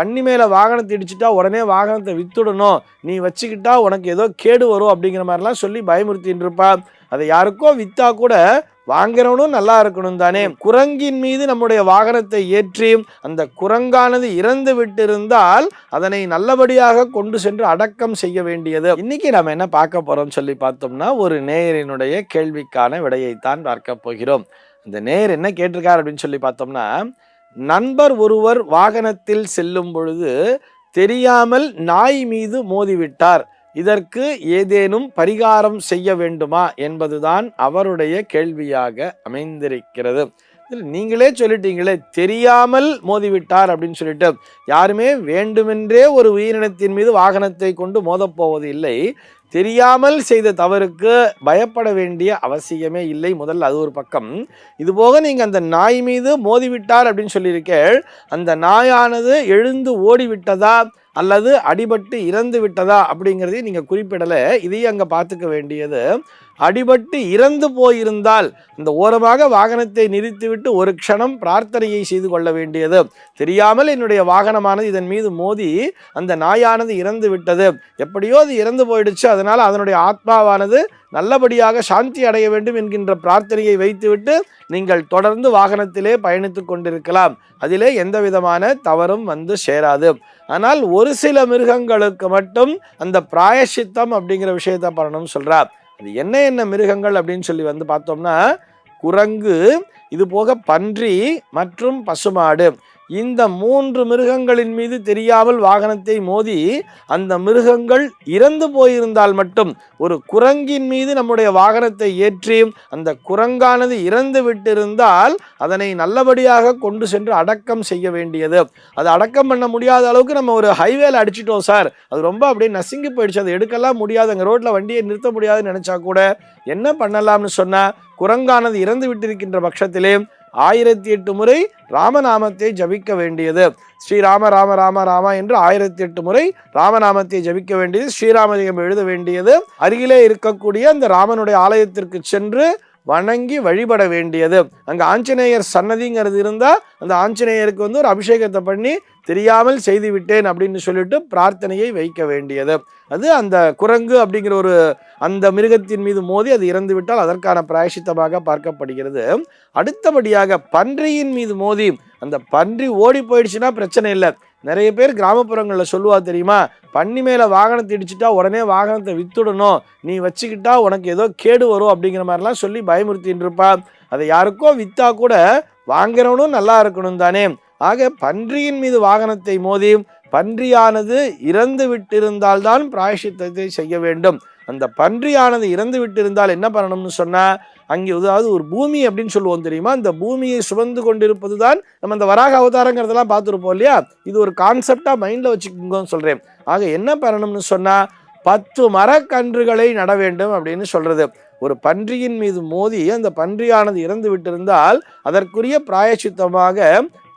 தண்ணி மேலே வாகனத்தை இடிச்சிட்டா உடனே வாகனத்தை வித்துடணும். நீ வச்சுக்கிட்டா உனக்கு ஏதோ கேடு வரும் அப்படிங்கிற மாதிரிலாம் சொல்லி பயமுறுத்தின்னு இருப்பா. அதை யாருக்கோ வித்தா கூட வாங்குறவனும் நல்லா இருக்கணும் தானே. குரங்கின் மீது நம்முடைய வாகனத்தை ஏற்றி அந்த குரங்கானது இறந்து விட்டிருந்தால் அதனை நல்லபடியாக கொண்டு சென்று அடக்கம் செய்ய வேண்டியது. இன்னைக்கு நம்ம என்ன பார்க்க போறோம் சொல்லி பார்த்தோம்னா ஒரு நேயரினுடைய கேள்விக்கான விடையைத்தான் பார்க்க போகிறோம். இந்த நேயர் என்ன கேட்டிருக்கார் அப்படின்னு சொல்லி பார்த்தோம்னா நண்பர் ஒருவர் வாகனத்தில் செல்லும் பொழுது தெரியாமல் நாய் மீது மோதிவிட்டார். இதற்கு ஏதேனும் பரிகாரம் செய்ய வேண்டுமா என்பதுதான் அவருடைய கேள்வியாக அமைந்திருக்கிறது. நீங்களே சொல்லிட்டீங்களே தெரியாமல் மோதிவிட்டார் அப்படின்னு சொல்லிட்டு. யாருமே வேண்டுமென்றே ஒரு உயிரினத்தின் மீது வாகனத்தை கொண்டு மோதப்போவது இல்லை தெரியாமல் செய்த தவறுக்கு பயப்பட வேண்டிய அவசியமே இல்லை. முதல்ல அது ஒரு பக்கம். இதுபோக நீங்கள் அந்த நாய் மீது மோதிவிட்டார் அப்படின்னு சொல்லியிருக்கேள். அந்த நாயானது எழுந்து ஓடிவிட்டதா அல்லது அடிபட்டு இறந்து விட்டதா அப்படிங்கிறதையும் நீங்கள் குறிப்பிடலை. இதையும் அங்கே பார்த்துக்க வேண்டியது. அடிபட்டு இறந்து போயிருந்தால் இந்த ஓரமாக வாகனத்தை நிறுத்திவிட்டு ஒரு க்ஷணம் பிரார்த்தனையை செய்து கொள்ள வேண்டியது. தெரியாமல் என்னுடைய வாகனமானது இதன் மீது மோதி அந்த நாயானது இறந்து விட்டது. எப்படியோ அது இறந்து போயிடுச்சு. அதனால் அதனுடைய ஆத்மாவானது நல்லபடியாக சாந்தி அடைய வேண்டும் என்கின்ற பிரார்த்தனையை வைத்துவிட்டு நீங்கள் தொடர்ந்து வாகனத்திலே பயணித்து கொண்டிருக்கலாம். அதிலே எந்த விதமான தவறும் வந்து சேராது. ஆனால் ஒரு சில மிருகங்களுக்கு மட்டும் அந்த பிராயசித்தம் அப்படிங்கிற விஷயத்தை பண்ணணும்னு சொல்கிறார் அது என்ன என்ன மிருகங்கள் அப்படின்னு சொல்லி வந்து பார்த்தோம்னா குரங்கு இது போக பன்றி மற்றும் பசுமாடு. இந்த மூன்று மிருகங்களின் மீது தெரியாமல் வாகனத்தை மோதி அந்த மிருகங்கள் இறந்து போயிருந்தால் மட்டும் ஒரு குரங்கின் மீது நம்முடைய வாகனத்தை ஏற்றி அந்த குரங்கானது இறந்து விட்டிருந்தால் அதனை நல்லபடியாக கொண்டு சென்று அடக்கம் செய்ய வேண்டியது. அது அடக்கம் பண்ண முடியாத அளவுக்கு நம்ம ஒரு ஹைவேல அடிச்சிட்டோம் சார் அது ரொம்ப அப்படியே நசுங்கி போயிடுச்சு. அதை எடுக்கலாம் முடியாது அங்கே ரோட்டில் வண்டியை நிறுத்த முடியாதுன்னு நினச்சா கூட என்ன பண்ணலாம்னு சொன்னால் குரங்கானது இறந்து விட்டிருக்கின்ற பட்சத்திலே ஆயிரத்தி எட்டு முறை ராமநாமத்தை ஜபிக்க வேண்டியது. ஸ்ரீராம ராம ராம ராமா என்று ஆயிரத்தி எட்டு முறை ராமநாமத்தை ஜபிக்க வேண்டியது. ஸ்ரீராமஜெயம் எழுத வேண்டியது. அருகிலே இருக்கக்கூடிய அந்த ராமனுடைய ஆலயத்திற்கு சென்று வணங்கி வழிபட வேண்டியது. அங்கே ஆஞ்சநேயர் சன்னதிங்கிறது இருந்தால் அந்த ஆஞ்சநேயருக்கு வந்து ஒரு அபிஷேகத்தை பண்ணி தெரியாமல் செய்து விட்டேன் அப்படின்னு சொல்லிட்டு பிரார்த்தனையை வைக்க வேண்டியது. அது அந்த குரங்கு அப்படிங்கிற ஒரு அந்த மிருகத்தின் மீது மோதி அது இறந்து விட்டால் அதற்கான பிராயசித்தமாக பார்க்கப்படுகிறது. அடுத்தபடியாக பன்றியின் மீது மோதி அந்த பன்றி ஓடி போயிடுச்சுன்னா பிரச்சனை இல்லை. நிறைய பேர் கிராமப்புறங்களில் சொல்லுவா தெரியுமா? பண்ணி மேலே வாகனத்தை இடிச்சிட்டா உடனே வாகனத்தை வித்துடணும். நீ வச்சுக்கிட்டா உனக்கு ஏதோ கேடு வரும் அப்படிங்கிற மாதிரிலாம் சொல்லி பயமுறுத்தின்னு இருப்பா. அதை யாருக்கோ வித்தா கூட வாங்குறவனும் நல்லா இருக்கணும் தானே. ஆக பன்றியின் மீது வாகனத்தை மோதி பன்றியானது இறந்து விட்டிருந்தால்தான் பிராயசித்தத்தை செய்ய வேண்டும். அந்த பன்றியானது இறந்து விட்டிருந்தால் என்ன பண்ணணும்னு சொன்னால் அங்கே ஏதாவது ஒரு பூமி அப்படின்னு சொல்லுவோம் தெரியுமா? இந்த பூமியை சுமந்து கொண்டிருப்பது தான் நம்ம இந்த வராக அவதாரங்கிறதெல்லாம் பார்த்துருப்போம் இல்லையா? இது ஒரு கான்செப்டாக மைண்டில் வச்சுக்கோங்கன்னு சொல்கிறேன் ஆக என்ன பண்ணணும்னு சொன்னால் பத்து மரக்கன்றுகளை நட வேண்டும் அப்படின்னு சொல்கிறது ஒரு பன்றியின் மீது மோதி அந்த பன்றியானது இறந்து விட்டிருந்தால் அதற்குரிய பிராயச்சித்தமாக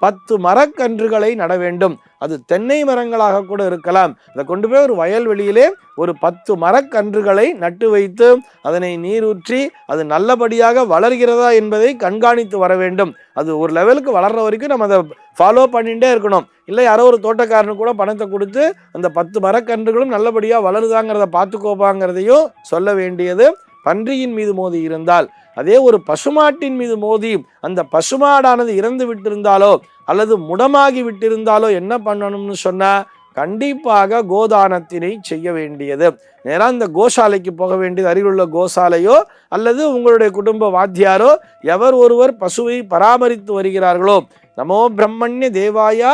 பத்து மரக்கன்றுகளை நட வேண்டும். அது தென்னை மரங்களாக கூட இருக்கலாம். அதை கொண்டு போய் ஒரு வயல்வெளியிலே ஒரு பத்து மரக்கன்றுகளை நட்டு வைத்து அதனை நீரூற்றி அது நல்லபடியாக வளர்கிறதா என்பதை கண்காணித்து வர வேண்டும். அது ஒரு லெவலுக்கு வளர்ற வரைக்கும் நம்ம அதை ஃபாலோ பண்ணிகிட்டே இருக்கணும். இல்லை யாரோ ஒரு தோட்டக்காரனு கூட பணத்தை கொடுத்து அந்த பத்து மரக்கன்றுகளும் நல்லபடியாக வளருதாங்கிறத பார்த்துக்கோப்பாங்கிறதையும் சொல்ல வேண்டியது. பன்றியின் மீது மோதி இருந்தால் அதே ஒரு பசுமாட்டின் மீது மோதி அந்த பசுமாடானது இறந்து விட்டிருந்தாலோ அல்லது முடமாகி விட்டிருந்தாலோ என்ன பண்ணணும்னு சொன்னால் கண்டிப்பாக கோதானத்தினை செய்ய வேண்டியது. நேராக இந்த கோசாலைக்கு போக வேண்டியது. அருகிலுள்ள கோசாலையோ அல்லது உங்களுடைய குடும்ப வாத்தியாரோ எவர் ஒருவர் பசுவை பராமரித்து வருகிறார்களோ நமோ பிரம்மண்ய தேவாயா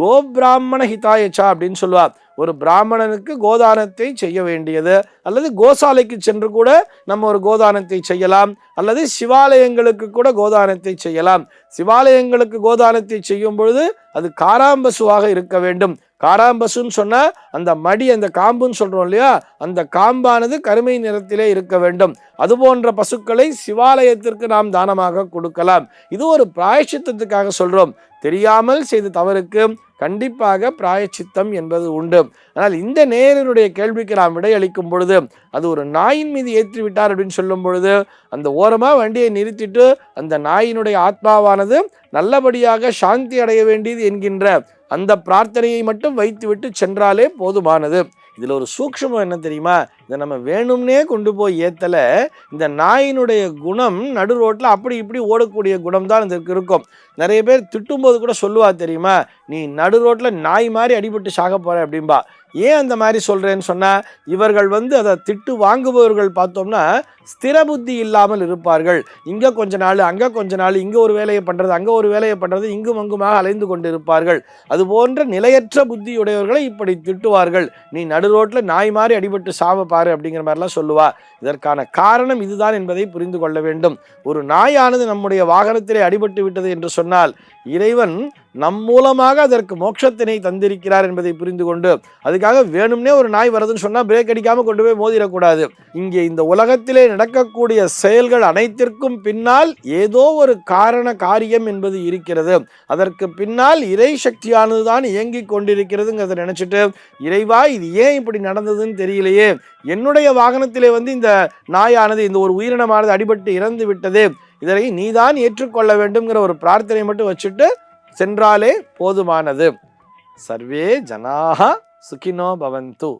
கோபிராமண ஹிதாயச்சா அப்படின்னு சொல்லுவார் ஒரு பிராமணனுக்கு கோதானத்தை செய்ய வேண்டியது. அல்லது கோசாலைக்கு சென்று கூட நம்ம ஒரு கோதானத்தை செய்யலாம். அல்லது சிவாலயங்களுக்கு கூட கோதானத்தை செய்யலாம். சிவாலயங்களுக்கு கோதானத்தை செய்யும் பொழுது அது காராம்பசுவாக இருக்க வேண்டும். காராம்பசுன்னு சொன்னால் அந்த மடி அந்த காம்புன்னு சொல்கிறோம் இல்லையா? அந்த காம்பானது கருமை நிறத்திலே இருக்க வேண்டும். அது போன்ற பசுக்களை சிவாலயத்திற்கு நாம் தானமாக கொடுக்கலாம். இது ஒரு பிராயச்சித்தத்துக்காக சொல்கிறோம் தெரியாமல் செய்த தவறுக்கு கண்டிப்பாக பிராயச்சித்தம் என்பது உண்டு. ஆனால் இந்த நேரனுடைய கேள்விக்கு நாம் விடையளிக்கும் பொழுது அது ஒரு நாயின் மீது ஏற்றி விட்டார் அப்படின்னு சொல்லும் பொழுது அந்த ஓரமாக வண்டியை நிறுத்திட்டு அந்த நாயினுடைய ஆத்மாவானது நல்லபடியாக சாந்தி அடைய வேண்டியது என்கின்ற அந்த பிரார்த்தனையை மட்டும் வைத்துவிட்டு சென்றாலே போதுமானது. இதில் ஒரு சூக்ஷமம் என்ன தெரியுமா? இதை நம்ம வேணும்னே கொண்டு போய் ஏற்றலை இந்த நாயினுடைய குணம் நடு ரோட்டில் அப்படி இப்படி ஓடக்கூடிய குணம் தான் இதற்கு இருக்கும். நிறைய பேர் திட்டும்போது கூட சொல்லுவா தெரியுமா? நீ நடு ரோட்டில் நாய் மாதிரி அடிபட்டு சாக போகிற அப்படின்பா ஏன் அந்த மாதிரி சொல்கிறேன்னு சொன்னால் இவர்கள் வந்து அதை திட்டு வாங்குபவர்கள் பார்த்தோம்னா ஸ்திர புத்தி இல்லாமல் இருப்பார்கள். இங்கே கொஞ்ச நாள் அங்கே கொஞ்ச நாள் இங்கே ஒரு வேலையை பண்ணுறது அங்கே ஒரு வேலையை பண்ணுறது இங்கும் அங்குமாக அலைந்து கொண்டு இருப்பார்கள் அது போன்ற நிலையற்ற புத்தியுடையவர்களை இப்படி திட்டுவார்கள். நீ நடு ரோட்டில் நாய் மாதிரி அடிபட்டு சாவ பாரு அப்படிங்கிற மாதிரிலாம் சொல்லுவா. இதற்கான காரணம் இதுதான் என்பதை புரிந்து கொள்ள வேண்டும். ஒரு நாயானது நம்முடைய வாகனத்திலே அடிபட்டு விட்டது என்று சொன்னால் இறைவன் நம் மூலமாக அதற்கு மோட்சத்தினை தந்திருக்கிறார் என்பதை புரிந்து கொண்டு அதுக்காக வேணும்னே ஒரு நாய் வருதுன்னு சொன்னால் பிரேக் அடிக்காமல் கொண்டு போய் மோதிடக்கூடாது. இங்கே இந்த உலகத்திலே நடக்கக்கூடிய செயல்கள் அனைத்திற்கும் பின்னால் ஏதோ ஒரு காரண காரியம் என்பது இருக்கிறது. அதற்கு பின்னால் இறை சக்தியானது தான் இயங்கிக் கொண்டிருக்கிறதுங்கிறத நினச்சிட்டு இறைவா இது ஏன் இப்படி நடந்ததுன்னு தெரியலையே. என்னுடைய வாகனத்திலே வந்து இந்த நாயானது இந்த ஒரு உயிரினமானது அடிபட்டு இறந்து விட்டது. இதனை நீதான் ஏற்றுக்கொள்ள வேண்டும்ங்கிற ஒரு பிரார்த்தனை மட்டும் வச்சுட்டு சென்றாலே போதுமானது. சர்வே ஜனாக சுகினோ பவந்து.